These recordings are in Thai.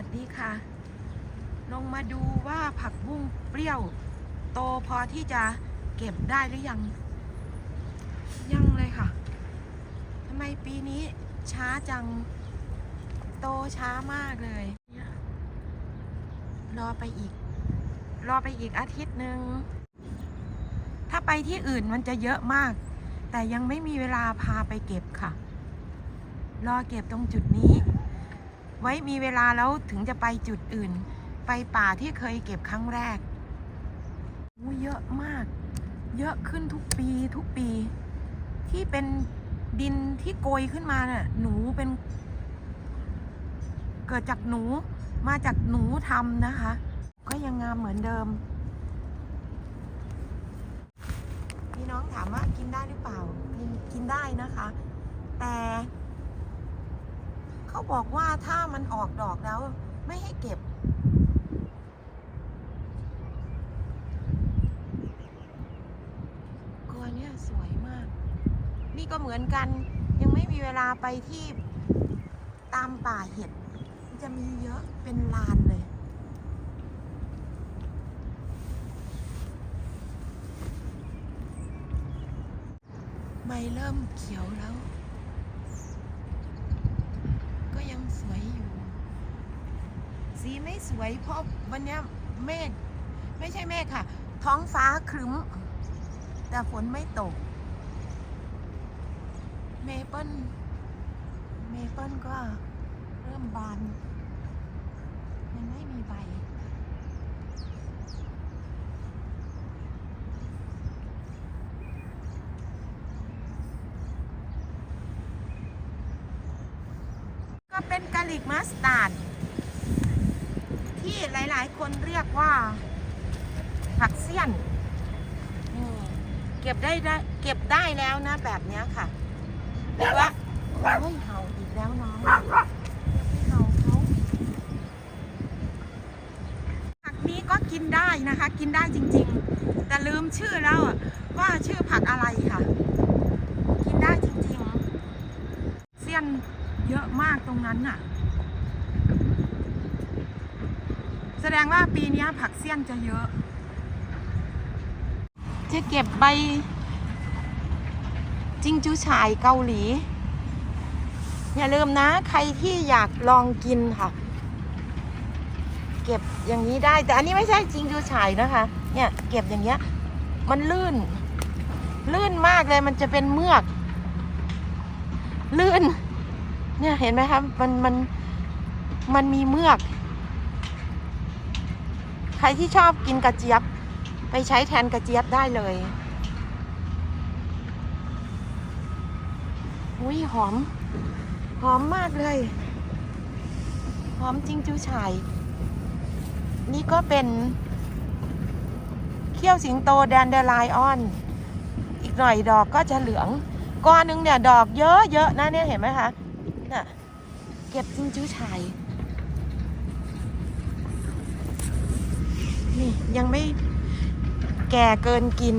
วัสดีค่ะ ลงมาดูว่าผักบุ้งเปรี้ยว โตพอที่จะเก็บได้หรือยัง ยังเลยค่ะทำไมปีนี้ช้าจัง โตช้ามากเลยเนี่ยรอไปอีก รอไปอีกอาทิตย์หนึ่ง ถ้าไปที่อื่นมันจะเยอะมาก แต่ยังไม่มีเวลาพาไปเก็บค่ะ รอเก็บตรงจุดนี้ ไว้มีเวลาแล้วถึงจะไปจุดอื่น ไปป่าที่เคยเก็บครั้งแรกอู้เยอะมาก เยอะขึ้นทุกปีทุกปี ที่เป็นดินที่โกยขึ้นมาน่ะหนูเป็น เกิดจากหนูมาจากหนูทำนะคะ ก็ยังงามเหมือนเดิมพี่น้องถามว่ากินได้หรือเปล่ากินกินได้นะคะ แต่ เขาบอกว่าถ้ามันออกดอกแล้ว ไม่ให้เก็บตัวเนี้ยสวยมาก นี่ก็เหมือนกัน ยังไม่มีเวลาไปที่ตามป่าเห็ด จะมีเยอะเป็นลานเลยใบเริ่มเขียวแล้ว ก็ยังสวยอยู่ สีไม่สวย เพราะวันนี้เมฆไม่ใช่เมฆค่ะ ท้องฟ้าครึ้ม แต่ฝนไม่ตก เมเปิลเมเปิลก็เริ่มบานมันไม่มีใบก็เป็นกะหรี่มัสตาร์ด ที่หลาย ๆ คนเรียกว่า ผักเสี้ยนเก็บได้ได้ เก็บได้แล้วนะ แบบเนี้ยค่ะหรือว่าโอ้ยเห่าอีกแล้วน้องไม่เห่าเขาผักนี้ก็กินได้นะคะ กินได้จริง ๆ แต่ลืมชื่อแล้วว่าชื่อผักอะไรค่ะ กินได้จริง ๆ เสี้ยนเยอะมากตรงนั้นน่ะ แส ดงว่าปีนี้ผักเสี้ยนจะเยอะ จะเก็บใบ จิงจูฉ่ายเกาหลี อย่าลืมนะ ใครที่อยากลองกินค่ะ เก็บอย่างนี้ได้ แต่อันนี้ไม่ใช่จิงจูฉ่ายนะคะ เนี่ยเก็บอย่างเงี้ย มันลื่น ลื่นมากเลยมันจะเป็นเมือก ลื่น เนี่ยเห็นไหมครับมันมันมันมีเมือก ใครที่ชอบกินกระเจี๊ยบ ไปใช้แทนกระเจี๊ยบได้เลย อุ้ยหอม หอมมากเลย หอมจริงจูฉ่ายนี่ก็เป็นเขี้ยวสิงโตแดนเดลายออน อีกหน่อยดอกก็จะเหลืองก้อนหนึงเนี่ย ดอกเยอะๆนะเนี่ยเห็นไหมคะน่ะเก็บจิงจู้ชาย นี่ยังไม่แก่เกินกิน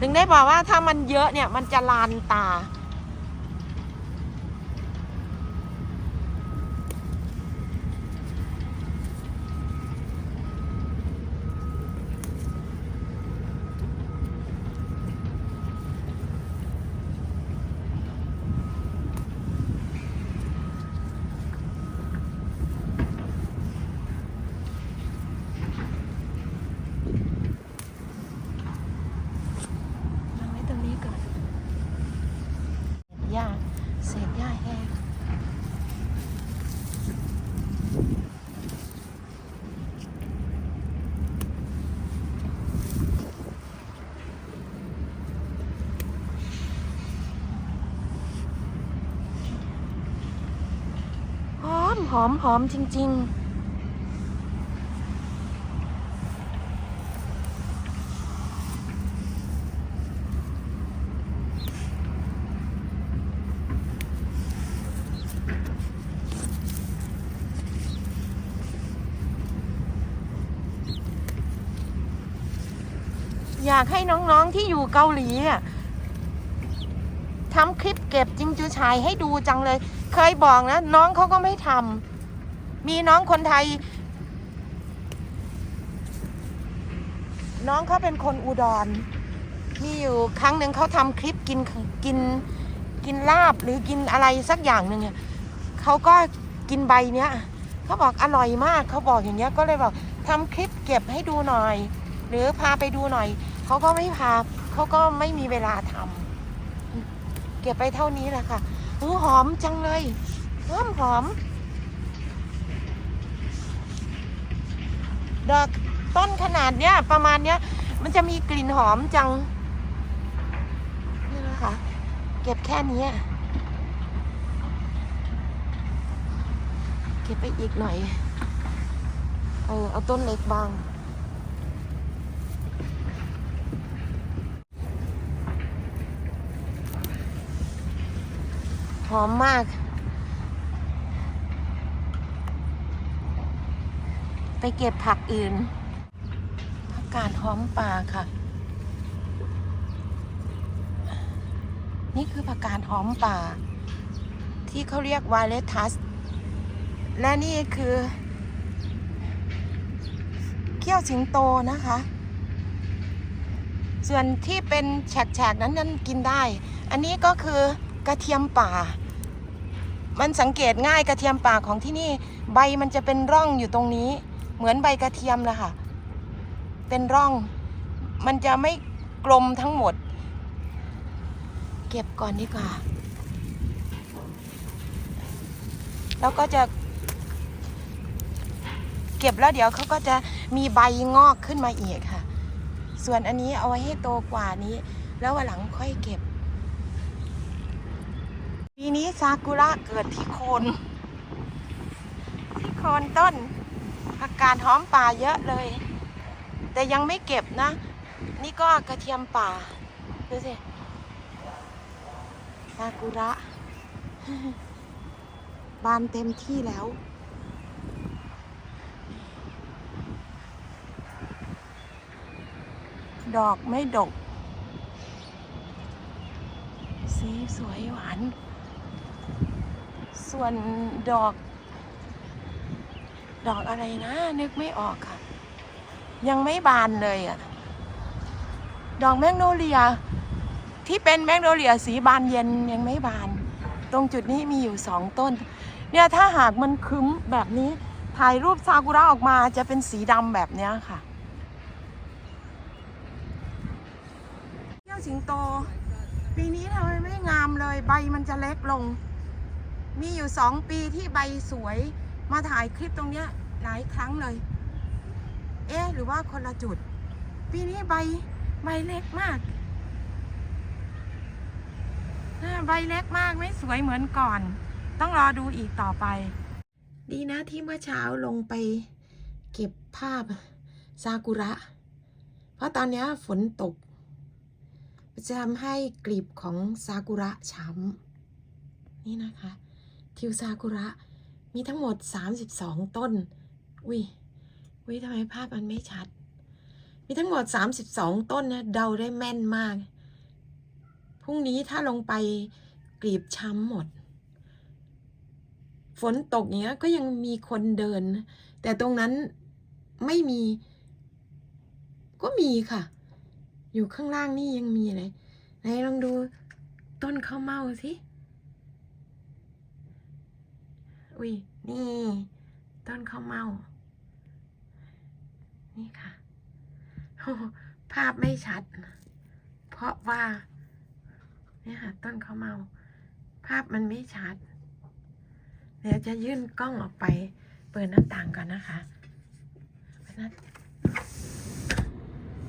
ถึงได้บอกว่าถ้ามันเยอะเนี่ยมันจะลานตา วางไว้ตรงนี้ก่อนหญ้า เศษหญ้าแห้งหอมหอมหอมจริง ๆ อยากให้น้องๆที่อยู่เกาหลีอะทำคลิปเก็บจิงจูชายให้ดูจังเลย เคยบอกนะน้องเขาก็ไม่ทำมีน้องคนไทย น้องเขาเป็นคนอุดร มีอยู่ครั้งหนึ่งเขาทำคลิปกินกินกินลาบหรือกินอะไรสักอย่างหนึ่งเนี่ยเขาก็กินใบเนี้ยเขาบอกอร่อยมากเขาบอกอย่างเงี้ยก็เลยบอกทำคลิปเก็บให้ดูหน่อย หรือพาไปดูหน่อย เขาก็ไม่พาเขาก็ไม่มีเวลาทำเก็บไปเท่านี้แหละค่ะอู้หอมจังเลยหอมหอม ดอกต้นขนาดเนี้ย ประมาณเนี้ย มันจะมีกลิ่นหอมจัง นี่นะคะ เก็บแค่นี้เก็บไปอีกหน่อย เออเอาต้นเล็กบาง หอมมาก ไปเก็บผักอื่นผักกาดหอมป่าค่ะ นี่คือผักกาดหอมป่า ที่เขาเรียกวาเลทัส และนี่คือเขี้ยวสิงโตนะคะ ส่วนที่เป็นแฉกๆ นั้นนั้นกินได้ อันนี้ก็คือ กระเทียมป่า มันสังเกตง่ายกระเทียมป่าของที่นี่ ใบมันจะเป็นร่องอยู่ตรงนี้ เหมือนใบกระเทียมเลยค่ะ เป็นร่อง มันจะไม่กลมทั้งหมด เก็บก่อนดีกว่า แล้วก็จะเก็บแล้วเดี๋ยวเขาก็จะมีใบงอกขึ้นมาอีกค่ะ ส่วนอันนี้เอาไว้ให้โตกว่านี้ แล้ววันหลังค่อยเก็บ ปีนี้ซากุระเกิดที่โคน ที่โคนต้นผักกาดหอมป่าเยอะเลย แต่ยังไม่เก็บนะ นี่ก็กระเทียมป่า ดูสิซากุระ บานเต็มที่แล้วดอกไม่ดก สีสวยหวาน ส่วนดอก ดอกอะไรนะ นึกไม่ออกค่ะ ยังไม่บานเลยอะดอกแมกโนเลีย ที่เป็นแมกโนเลียสีบานเย็นยังไม่บาน ตรงจุดนี้มีอยู่สองต้น เนี่ยถ้าหากมันคึ้มแบบนี้ ถ่ายรูปซากุระออกมาจะเป็นสีดำแบบเนี้ยค่ะเที่ยวสิงโต ปีนี้ทำไมไม่งามเลยใบมันจะเล็กลง มีอยู่สองปีที่ใบสวยมาถ่ายคลิปตรงเนี้ยหลายครั้งเลย เอ๊ะหรือว่าคนละจุด ปีนี้ใบใบเล็กมากใบเล็กมากไม่สวยเหมือนก่อน ต้องรอดูอีกต่อไป ดีนะที่เมื่อเช้าลงไปเก็บภาพซากุระ เพราะตอนนี้ฝนตกจะทำให้กลีบของซากุระช้ำนี่นะคะ ทิวซากุระ มีทั้งหมด 32 ต้น อุ้ยอุ้ยทำไมภาพมันไม่ชัด มีทั้งหมด 32 ต้นนะเดาได้แม่นมาก พรุ่งนี้ถ้าลงไปกลีบช้ำหมด ฝนตกเงี้ยก็ยังมีคนเดิน แต่ตรงนั้นไม่มี ก็มีค่ะ อยู่ข้างล่างนี่ยังมีเลย ไหนลองดูต้นข้าวเม่าสิ อุ้ยนี่ ต้นข้าวเม่านี่ค่ะ ภาพไม่ชัด เพราะว่าเนี่ยค่ะ ต้นข้าวเม่าภาพมันไม่ชัด เดี๋ยวจะยื่นกล้องออกไป เปิดหน้าต่างก่อนนะคะ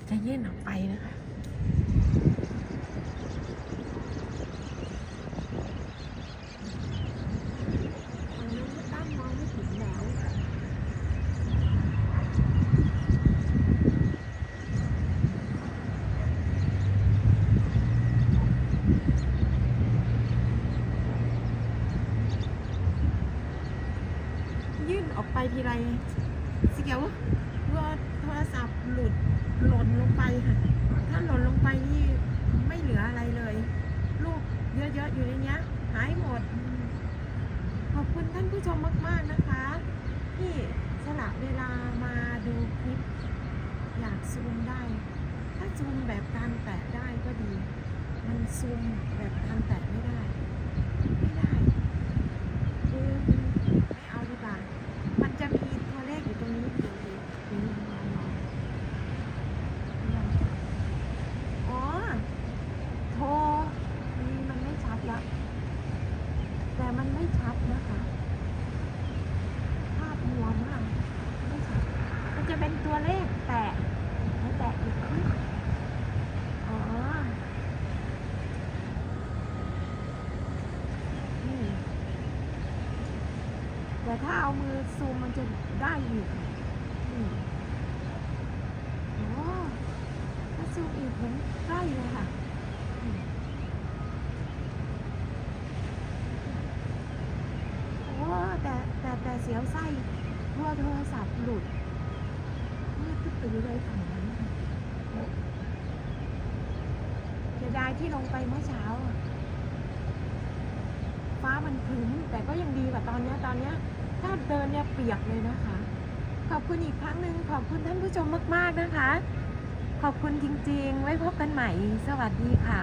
จะยื่นออกไปนะคะ ฝั่งนู้นก็ตั้มมองไม่ถึงแล้ว ยื่นออกไป ทีไรเสียวว่าโทรศัพท์หลุดหล่นลงไปค่ะถ้าหล่นลงไปไม่เหลืออะไรเลยรูปเยอะๆอยู่ในนี้หายหมด ขอบคุณท่านผู้ชมมาก ๆนะคะ ที่สละเวลามาดูคลิป อยากซูมได้ ถ้าซูมแบบการแตะได้ก็ดี มันซูมแบบการแตะไม่ได้ ไม่ได้คือไม่เอาดีกว่า มันจะมีตัวเลขอยู่ตรงนี้เดี๋ยวเดี๋ยวเดี๋ยวลองลองลองลองอ๋อ โทรนี่มันไม่ชัดละ แต่มันไม่ชัดนะคะ ภาพมัวมาก ไม่ชัด มันจะเป็นตัวเลขแตะให้แตะอีกนิดอ๋อ นี่ แต่ถ้าเอามือซูมมันจะได้อยู่โอ้ถ้าซูมอีกเห็นใกล้เลยค่ะโอ้แต่แต่แต่เสียวไส้กลัวโทรศัพท์หลุดมืดตื้อเลยฝั่งนั้นเสียดายที่ลงไปเมื่อเช้า ฟ้ามันครึ้มแต่ก็ยังดีกว่าตอนนี้ตอนนี้ ถ้าเดินเนี่ยเปียกเลยนะคะ ขอบคุณอีกครั้งหนึ่งขอบคุณท่านผู้ชมมากๆนะคะ ขอบคุณจริงๆ ไว้พบกันใหม่ สวัสดีค่ะ